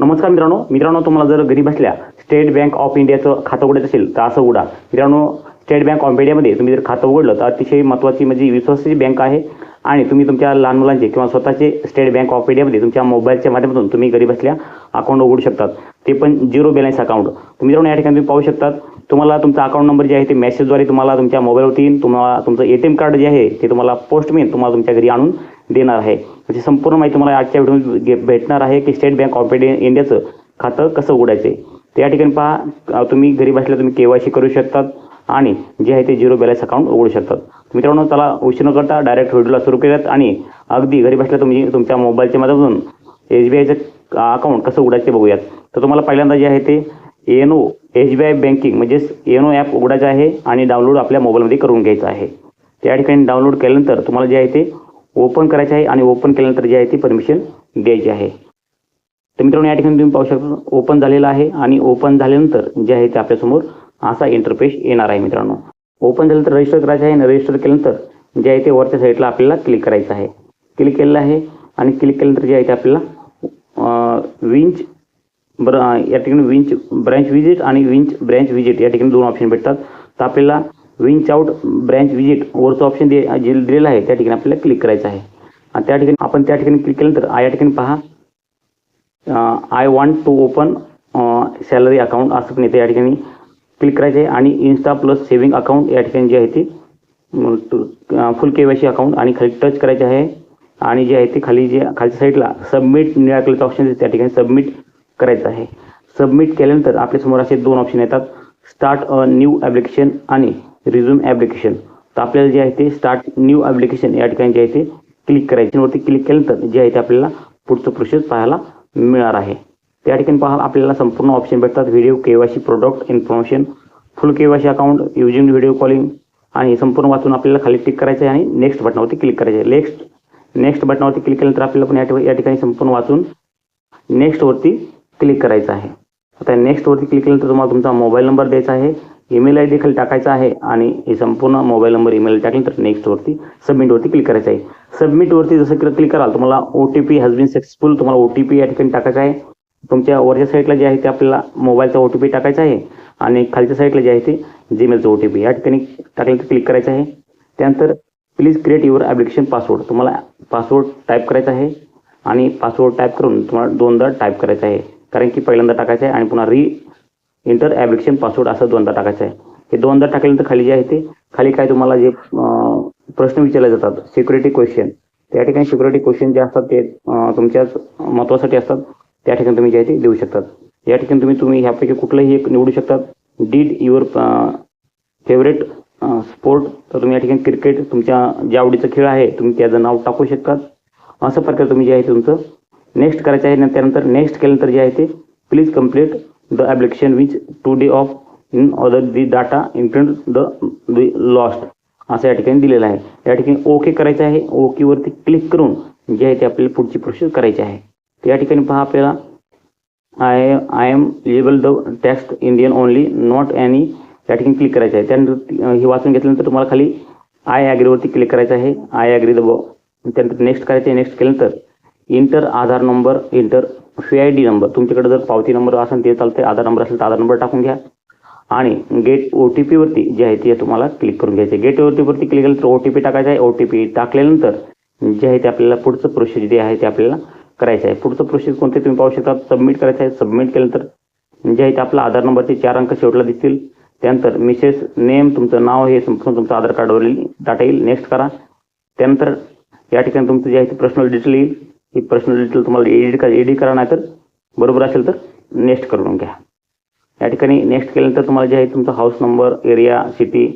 नमस्कार मित्रांनो. मित्रांनो तुम्हाला जर घरी बसल्या स्टेट बँक ऑफ इंडियाचं खातं उघडत असेल तर असं उघडा. मित्रांनो स्टेट बँक ऑफ इंडियामध्ये तुम्ही जर खातं उघडलं तर अतिशय महत्त्वाची म्हणजे विश्वासाची बँक आहे आणि तुम्ही तुमच्या लहान मुलांचे किंवा स्वतःचे स्टेट बँक ऑफ इंडियामध्ये तुमच्या मोबाईलच्या माध्यमातून तुम्ही घरी बसल्या अकाउंट उघडू शकतात. ते पण झिरो बॅलन्स अकाउंट तुम्ही मित्रांनो या ठिकाणी तुम्ही पाहू शकतात तुम्हाला तुमचा अकाउंट नंबर जे आहे ते मेसेजद्वारे तुम्हाला तुमच्या मोबाईलवरती येईल. तुम्हाला तुमचं ए टी एम कार्ड जे आहे ते तुम्हाला पोस्टमेन तुम्हाला तुमच्या घरी आणून देणार आहे. म्हणजे संपूर्ण माहिती तुम्हाला आजच्या व्हिडिओ भेटणार आहे की स्टेट बँक ऑफ इंडियाचं खातं कसं उघडायचं आहे तर या ठिकाणी पहा तुम्ही घरी बसल्या तुम्ही के वाय सी करू शकतात आणि जे आहे ते झिरो बॅलन्स अकाउंट उघडू शकतात. मित्रांनो त्याला उशीर न करता डायरेक्ट व्हिडिओला सुरू केल्यात आणि अगदी घरी बसल्या तुम्ही तुमच्या मोबाईलच्या माध्यमातून एस बी आयचं अकाउंट कसं उघडायचं बघूयात. तर तुम्हाला पहिल्यांदा जे आहे ते N O S B I banking म्हणजेच एन ओ ॲप उघडायचं आहे आणि डाउनलोड आपल्या मोबाईलमध्ये करून घ्यायचं आहे. त्या ठिकाणी डाउनलोड केल्यानंतर तुम्हाला जे आहे ते ओपन करायचे आहे आणि ओपन केल्यानंतर जे आहे ते परमिशन द्यायची आहे. तर मित्रांनो या ठिकाणी तुम्ही पाहू शकता ओपन झालेलं आहे आणि ओपन झाल्यानंतर जे आहे ते आपल्यासमोर असा इंटरफेस येणार आहे मित्रांनो. ओपन झाल्यानंतर रजिस्टर करायचं आहे आणि रजिस्टर केल्यानंतर जे आहे ते वरच्या साईडला आपल्याला क्लिक करायचं आहे. क्लिक केलेलं आहे आणि क्लिक केल्यानंतर जे आहे ते आपल्याला विंच बर या ठिकाणी विंच ब्रँच विजिट आणि विंच ब्रँच विजिट या ठिकाणी दोन ऑप्शन भेटतात. तर आपल्याला विंच आउट ब्रँच विजिट वरचं ऑप्शन दे जे दिलेलं आहे त्या ठिकाणी आपल्याला क्लिक करायचं आहे. आणि त्या ठिकाणी आपण त्या ठिकाणी क्लिक केल्यानंतर या ठिकाणी पहा. I want to open salary account असं पण येते या ठिकाणी क्लिक करायचं आहे. आणि इन्स्टा प्लस सेव्हिंग अकाउंट या ठिकाणी जे आहे ते full K Y C account आणि खाली टच करायचे आहे. आणि जे आहे ते खाली जे खालच्या साईडला सबमिट निळ्या कलरचं ऑप्शन त्या ठिकाणी सबमिट करायचं आहे. सबमिट केल्यानंतर आपल्यासमोर असे दोन ऑप्शन येतात. स्टार्ट अ न्यू ॲप्लिकेशन आणि रिझ्यूम ॲप्लिकेशन तर आपल्याला जे आहे ते स्टार्ट न्यू ॲप्लिकेशन या ठिकाणी जे आहे ते क्लिक करायचे. वरती क्लिक केल्यानंतर जे आहे ते आपल्याला पुढचं प्रोसेस पाहायला मिळणार आहे. त्या ठिकाणी पहा आपल्याला संपूर्ण ऑप्शन भेटतात. Video KYC product information full KYC account using video calling आणि संपूर्ण वाचून आपल्याला खाली क्लिक करायचं आहे आणि नेक्स्ट बटनावरती क्लिक करायचं आहे. नेक्स्ट नेक्स्ट बटनावरती क्लिक केल्यानंतर आपल्याला पण या ठिकाणी या ठिकाणी संपूर्ण वाचून नेक्स्टवरती क्लिक करायचं आहे. आता नेक्स्टवरती क्लिक केल्यानंतर तुम्हाला तुमचा मोबाईल नंबर द्यायचा आहे ईमेल आय डी खाली टाकायचा आहे आणि हे संपूर्ण मोबाईल नंबर ईमेल टाकल्यानंतर नेक्स्टवरती सबमिटवरती क्लिक करायचं आहे. सबमिटवरती जसं की क्लिक कराल तुम्हाला O T P has successful तुम्हाला ओ टी पी या ठिकाणी टाकायचा आहे. तुमच्या वरच्या साईडला जे आहे ते आपल्याला मोबाईलचा ओ टी पी टाकायचा आहे आणि खालच्या साईडला जे आहे ते जीमेलचं ओ टी पी या ठिकाणी टाकल्यानंतर क्लिक करायचं आहे. त्यानंतर please create your application password तुम्हाला पासवर्ड टाईप करायचा आहे आणि पासवर्ड टाईप करून तुम्हाला दोनदा टाईप करायचा आहे. कारण की पहिल्यांदा टाकायचं आहे आणि पुन्हा री इंटर ॲप्लिकेशन पासवर्ड असं दोनदा टाकायचं आहे. हे दोनदा टाकल्यानंतर खाली जे आहे ते खाली काय तुम्हाला जे प्रश्न विचारले जातात सिक्युरिटी क्वेश्चन त्या ठिकाणी सिक्युरिटी क्वेश्चन जे असतात ते तुमच्याच महत्वासाठी असतात. त्या ठिकाणी तुम्ही जे आहे ते देऊ शकतात. या ठिकाणी तुम्ही तुम्ही ह्यापैकी कुठलंही एक निवडू शकतात. डीड युअर फेवरेट स्पोर्ट तर तुम्ही या ठिकाणी क्रिकेट तुमच्या ज्या आवडीचा खेळ आहे तुम्ही त्याचं नाव टाकू शकतात. असं प्रकारे तुम्ही जे आहे तुमचं नेक्स्ट करायचं आहे त्यानंतर नेक्स्ट केल्यानंतर जे आहे ते please complete the application which today of in other the data imprint the the lost असं या ठिकाणी दिलेलं आहे. या ठिकाणी ओके करायचं आहे. ओकेवरती क्लिक करून जे आहे ते आपल्याला पुढची प्रोसेस करायची आहे. तर या ठिकाणी पहा आपल्याला I I am liable the taxed Indian only not any या ठिकाणी क्लिक करायचं आहे. त्यानंतर हे वाचून घेतल्यानंतर तुम्हाला खाली आय ॲग्रीवरती क्लिक करायचं आहे. आय ॲग्री द त्यानंतर नेक्स्ट करायचं आहे. नेक्स्ट केल्यानंतर enter Aadhaar number enter V I D number तुमच्याकडे जर पावती नंबर असेल ते चालते आधार नंबर असेल तर आधार नंबर टाकून घ्या. आणि गेट ओ टी पीवरती जे आहे ते तुम्हाला क्लिक करून घ्यायचे गेट ओ टी पीवरती क्लिक केलं तर ओ टी पी टाकायचं आहे. ओ टी पी टाकल्यानंतर जे आहे ते आपल्याला पुढचं प्रोसेस जे आहे ते आपल्याला करायचं आहे. पुढचं प्रोसेस कोणते तुम्ही पाहू शकता. सबमिट करायचं आहे. सबमिट केल्यानंतर जे आहे ते आपला आधार नंबरचे चार अंक शेवटला दिसतील. त्यानंतर मिसेस नेम तुमचं नाव हे संपूर्ण तुमचं आधार कार्डवरील डाटा येईल. नेक्स्ट करा. त्यानंतर या ठिकाणी तुमचं जे आहे ते पर्सनल डिटेल येईल. ही पर्सनल डिटेल तुम्हाला एडिट कर एडिट करा नाही तर बरोबर असेल तर नेक्स्ट करून घ्या. या ठिकाणी नेक्स्ट केल्यानंतर तुम्हाला जे आहे तुमचा हाऊस नंबर एरिया सिटी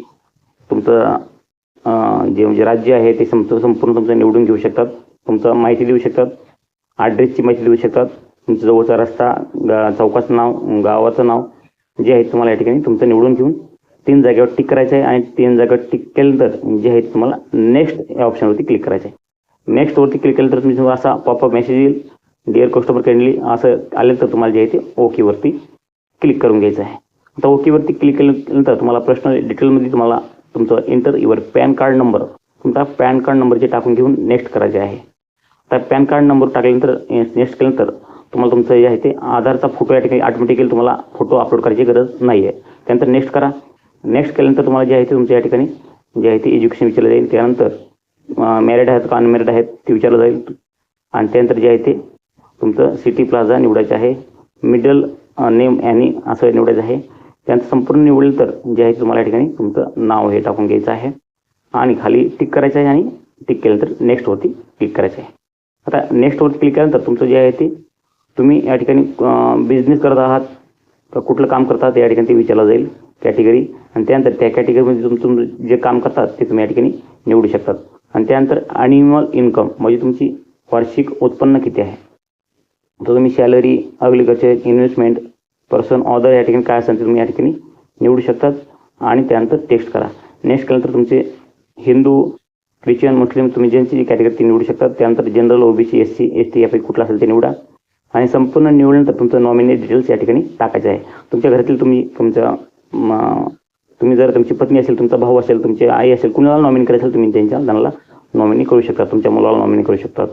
तुमचं जे म्हणजे राज्य आहे ते संप संपूर्ण तुमचं निवडून घेऊ शकतात. तुमचं माहिती देऊ शकतात. ॲड्रेसची माहिती देऊ शकतात. तुमचा जवळचा रस्ता गा चौकाचं नाव गावाचं नाव जे आहे तुम्हाला या ठिकाणी तुमचं निवडून घेऊन तीन जागेवर टिक करायचं आहे आणि तीन जागेवर टिक केल्यानंतर जे आहे तुम्हाला नेक्स्ट या ऑप्शनवरती क्लिक करायचं आहे. नेक्स्टवरती क्लिक केल्यानंतर तुम्ही तुम्हाला असा पॉपअप मेसेज येईल. डिअर कस्टमर केंडली असं आलं तर तुम्हाला जे आहे ते ओकेवरती क्लिक करून घ्यायचं आहे. आता ओकेवरती क्लिक केल्यानंतर तुम्हाला प्रश्न डिटेलमध्ये तुम्हाला तुमचं enter your PAN card number तुमचा पॅन कार्ड नंबर जे टाकून घेऊन नेक्स्ट करायचे आहे. आता पॅन कार्ड नंबर टाकल्यानंतर नेक्स्ट केल्यानंतर तुम्हाला तुमचं जे आहे ते आधारचा फोटो या ठिकाणी ऑटोमॅटिकली तुम्हाला फोटो अपलोड करायची गरज नाही आहे त्यानंतर नेक्स्ट करा. नेक्स्ट केल्यानंतर तुम्हाला जे आहे ते तुमच्या या ठिकाणी जे आहे ते एज्युकेशन विचारलं जाईल. त्यानंतर मॅरिड आहेत का अनमॅरिड आहेत ते विचारलं जाईल. आणि त्यानंतर जे आहे ते तुमचं सिटी प्लाझा निवडायचं आहे. मिडल नेम ॲनी असं निवडायचं आहे. त्यानंतर संपूर्ण निवडलं तर जे आहे ते तुम्हाला या ठिकाणी तुमचं नाव हे टाकून घ्यायचं आहे. आणि खाली टिक करायचं आहे आणि टिक केल्यानंतर नेक्स्टवरती क्लिक करायचं आहे. आता नेक्स्टवरती क्लिक केल्यानंतर तुमचं जे आहे ते तुम्ही या ठिकाणी बिझनेस करत आहात का कुठलं काम करतात या ठिकाणी ते विचारलं जाईल. कॅटेगरी आणि त्यानंतर त्या कॅटेगरीमध्ये तुम तुम जे काम करतात ते तुम्ही या ठिकाणी निवडू शकतात. आणि त्यानंतर ॲनिमल इन्कम म्हणजे तुमची वार्षिक उत्पन्न किती आहे? तर तुम्ही salary agriculture investment person other या ठिकाणी काय असेल ते तुम्ही या ठिकाणी निवडू शकतात आणि त्यानंतर टेक्स्ट करा. नेक्स्ट केल्यानंतर तुमचे हिंदू ख्रिश्चन मुस्लिम तुम्ही ज्यांची जी कॅटेगरी ती निवडू शकतात त्यानंतर general OBC S C S T यापैकी कुठलं असेल ते निवडा. आणि संपूर्ण निवडल्यानंतर तुमचं नॉमिनी डिटेल्स या ठिकाणी टाकायचं आहे. तुमच्या घरातील तुम्ही तुमचं तुम्ही जर तुमची पत्नी असेल तुमचा भाऊ असेल तुमची आई असेल कुणाला नॉमिनी करायचं असेल तुम्ही त्यांच्या त्यांना नॉमिनी करू शकता तुमच्या मुलाला नॉमिनी करू शकतात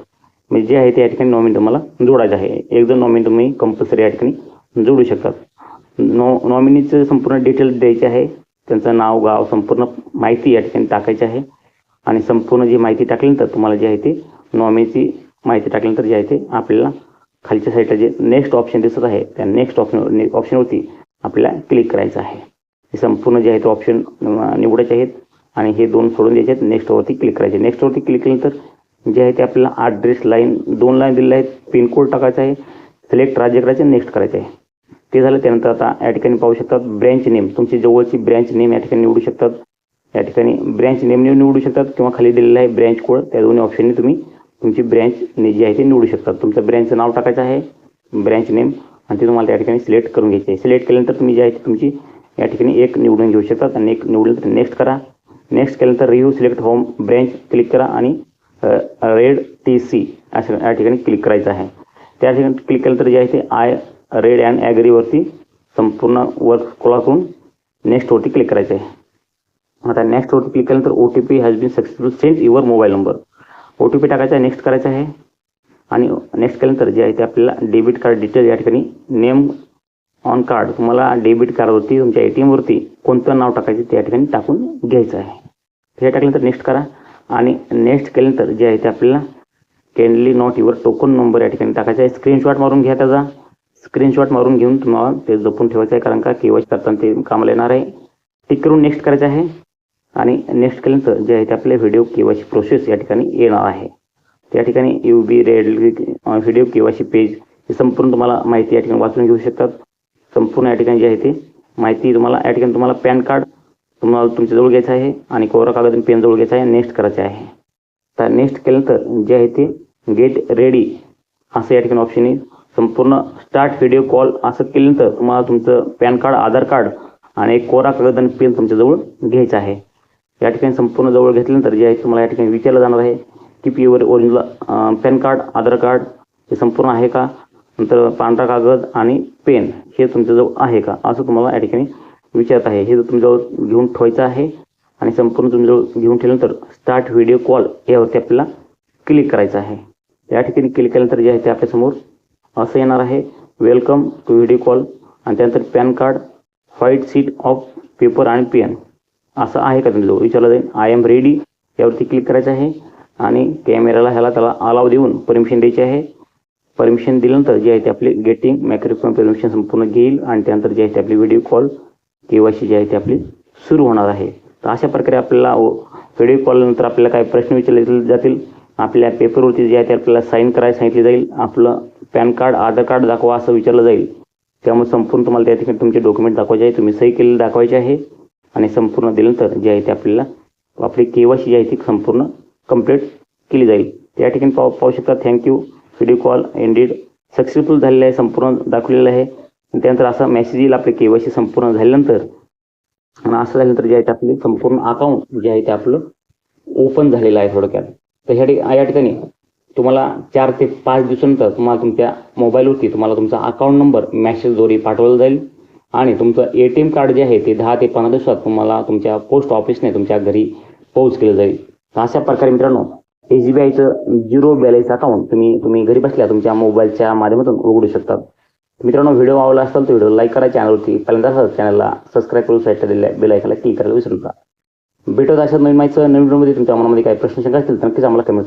म्हणजे जे आहे ते या ठिकाणी नॉमिनी तुम्हाला जोडायचं आहे. एक जण नॉमिनी तुम्ही कंपल्सरी या ठिकाणी जोडू शकतात. नॉ नॉमिनीचं संपूर्ण डिटेल्स द्यायचे आहे. त्यांचं नाव गाव संपूर्ण माहिती या ठिकाणी टाकायची आहे. आणि संपूर्ण जी माहिती टाकल्यानंतर तुम्हाला जे आहे ते नॉमिनीची माहिती टाकल्यानंतर जे आहे ते आपल्याला खालच्या साईडला जे नेक्स्ट ऑप्शन दिसत आहे त्या नेक्स्ट ऑप्शन ऑप्शनवरती आपल्याला क्लिक करायचं आहे. हे संपूर्ण जे आहे ते ऑप्शन निवडायचे आहेत. आणि हे दोन सोडून द्यायचे आहेत. नेक्स्टवरती क्लिक करायचे. नेक्स्टवरती क्लिक केल्यानंतर जे आहे ते आपल्याला ॲड्रेस लाईन दोन लाईन दिलेले आहेत. पिनकोड टाकायचा आहे. सिलेक्ट राज्य करायचे. नेक्स्ट करायचे आहे. ते झालं. त्यानंतर आता या ठिकाणी पाहू शकतात ब्रँच नेम तुमची जवळची ब्रँच नेम या ठिकाणी निवडू शकतात. या ठिकाणी ब्रँच नेम निवडू शकतात किंवा खाली दिलेलं आहे ब्रँच कोड त्या दोन्ही ऑप्शनने तुम्ही तुमची ब्रँच जी आहे ती निवडू शकतात. तुमचं ब्रँचचं नाव टाकायचं आहे. ब्रँच नेम आणि ते तुम्हाला त्या ठिकाणी सिलेक्ट करून घ्यायचे आहे. सिलेक्ट केल्यानंतर तुम्ही जे आहे ते तुमची या ठिकाणी एक निवडून घेऊ शकतात आणि एक निवडलं तर नेक्स्ट करा. नेक्स्ट केल्यानंतर review select home branch click करा आणि रेड टी सी असं या ठिकाणी क्लिक करायचं आहे. त्या ठिकाणी क्लिक केल्यानंतर जे आहे ते आय रेड अँड ॲग्रीवरती संपूर्ण वर्क स्क्रॉल करून नेक्स्टवरती क्लिक करायचं आहे. आता नेक्स्टवरती क्लिक केल्यानंतर O T P has been successful send your mobile number O T P टाकायचा आहे नेक्स्ट करायचं आहे. आणि नेक्स्ट केल्यानंतर जे आहे ते आपल्याला डेबिट कार्ड डिटेल या ठिकाणी नेम ऑन कार्ड. तुम्हाला डेबिट कार्डवरती तुमच्या ए टी एमवरती कोणतं नाव टाकायचं त्या ठिकाणी टाकून घ्यायचं आहे. हे टाकल्यानंतर नेक्स्ट करा आणि नेक्स्ट केल्यानंतर जे आहे ते आपल्याला kindly note your token number या ठिकाणी टाकायचा आहे. स्क्रीनशॉट मारून घ्या त्याचा. स्क्रीनशॉट मारून घेऊन तुम्हाला ते जपून ठेवायचं आहे कारण का केवायसी करताना ते कामाला येणार आहे. टिक करून नेक्स्ट करायचं आहे. आणि नेक्स्ट केल्यानंतर जे आहे ते आपले व्हिडिओ केवायसी प्रोसेस या ठिकाणी येणार आहे. त्या ठिकाणी you be red video KYC page हे संपूर्ण तुम्हाला माहिती या ठिकाणी वाचून घेऊ शकतात. संपूर्ण या ठिकाणी जी आहे ते माहिती तुम्हाला या ठिकाणी तुम्हाला पॅन कार्ड तुम्हाला तुमच्याजवळ घ्यायचं आहे आणि कोरा कागद आणि पेन जवळ घ्यायचं आहे नेक्स्ट करायचं आहे. तर नेक्स्ट केल्यानंतर जे आहे ते गेट रेडी असं या ठिकाणी ऑप्शन येईल संपूर्ण स्टार्ट व्हिडिओ कॉल असं केल्यानंतर तुम्हाला तुमचं पॅन कार्ड आधार कार्ड आणि एक कोरा कागद आणि पेन तुमच्याजवळ घ्यायचं आहे. या ठिकाणी संपूर्ण जवळ घेतल्यानंतर जे आहे तुम्हाला या ठिकाणी विचारलं जाणार आहे की P original PAN card Aadhaar card हे संपूर्ण आहे का? नंतर पांढरा कागद आणि पेन हे तुमच्याजवळ आहे का? असं तुम्हाला या ठिकाणी विचारत आहे. हे तुमच्याजवळ घेऊन ठेवायचं आहे आणि संपूर्ण तुमच्याजवळ घेऊन ठेवल्यानंतर स्टार्ट व्हिडिओ कॉल यावरती आपल्याला क्लिक करायचं आहे. या ठिकाणी क्लिक केल्यानंतर जे आहे ते आपल्यासमोर असं येणार आहे. वेलकम टू व्हिडिओ कॉल आणि त्यानंतर PAN card white sheet of paper आणि पेन असं आहे का तुमच्याजवळ? विचारलं जाईल. आय एम रेडी यावरती क्लिक करायचं आहे आणि कॅमेऱ्याला ह्याला त्याला अलाव देऊन परमिशन द्यायची आहे. परमिशन दिल्यानंतर जे आहे ते आपले गेटिंग मॅक्रोफोन परमिशन संपूर्ण घेईल आणि त्यानंतर जे आहे ते आपली व्हिडिओ कॉल केवायसी जी आहे ती आपली सुरू होणार आहे. तर अशा प्रकारे आपल्याला व्हिडिओ कॉलनंतर आपल्याला काही प्रश्न विचारले जातील आपल्या पेपरवरती जे आहे ते आपल्याला साईन करायला सांगितले जाईल. आपलं पॅन कार्ड आधार कार्ड दाखवा असं विचारलं जाईल. त्यामुळे संपूर्ण तुम्हाला त्या ठिकाणी तुमचे डॉक्युमेंट दाखवायचे आहे. तुम्ही सही केलेले दाखवायचे आहे. आणि संपूर्ण दिल्यानंतर जे आहे ते आपल्याला आपली केवायसी जी आहे ती संपूर्ण कंप्लीट केली जाईल. त्या ठिकाणी पाहू पाहू शकता. Thank you video call ended successful झालेलं आहे संपूर्ण दाखवलेलं आहे. त्यानंतर असा मेसेज येईल आपले केवायसी संपूर्ण झाल्यानंतर. आणि असं झाल्यानंतर जे आहे ते आपले संपूर्ण अकाउंट जे आहे ते आपलं ओपन झालेलं आहे थोडक्यात. तर ह्या ठिकाणी या ठिकाणी तुम्हाला चार ते पाच दिवसानंतर तुम्हाला तुमच्या मोबाईलवरती तुम्हाला तुमचा अकाउंट नंबर मॅसेजद्वारे पाठवला जाईल. आणि तुमचं ए टी एम कार्ड जे आहे ते दहा ते पंधरा दिवसात तुम्हाला तुमच्या पोस्ट ऑफिसने तुमच्या घरी पोहोच केलं जाईल. अशा प्रकारे मित्रांनो एस बी आयचं झिरो बॅलन्स अकाउंट तुम्ही तुम्ही घरी बसल्या तुमच्या मोबाईलच्या माध्यमातून उघडू शकतात. मित्रांनो व्हिडिओ आवडला असेल तर व्हिडिओ लाईक करा चॅनलवरती पहिल्यांदा चॅनलला सबस्क्राईब करून साईट दिल्या बेल आयकॉनला क्लिक करायला विसरू नका. भेटत अशा नवीन माहिती नवीन व्हिडिओमध्ये तुमच्या मनामध्ये काही प्रश्न शंका असतील तर नक्कीच आम्हाला कमेंट